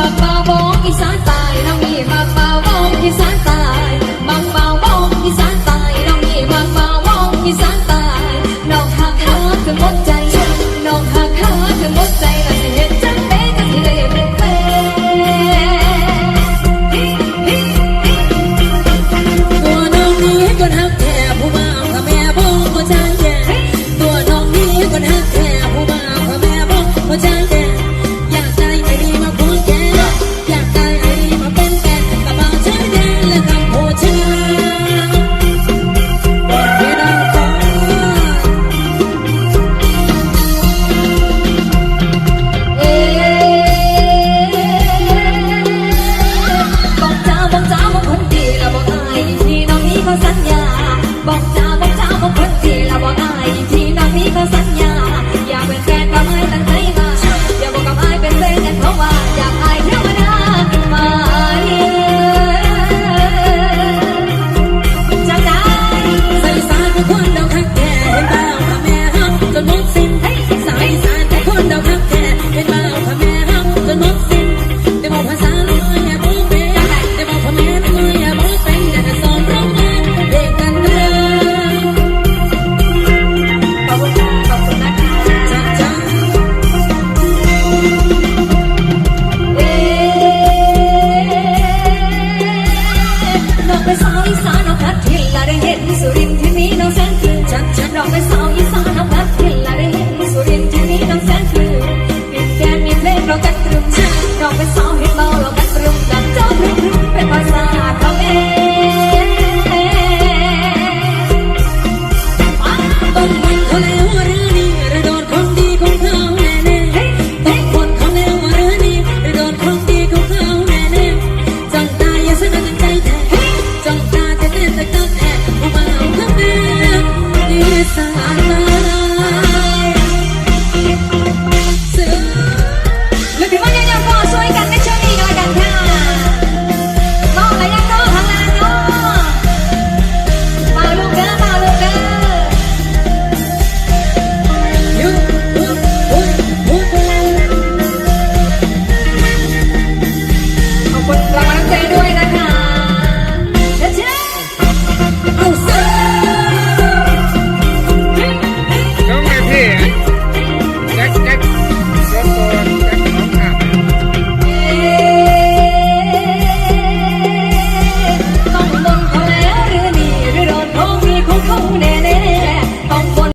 ปากปาวงอีสานใต้น้องมีปากปาวงอีสานตาย Kala ini, 呀 ดอกไม้สอง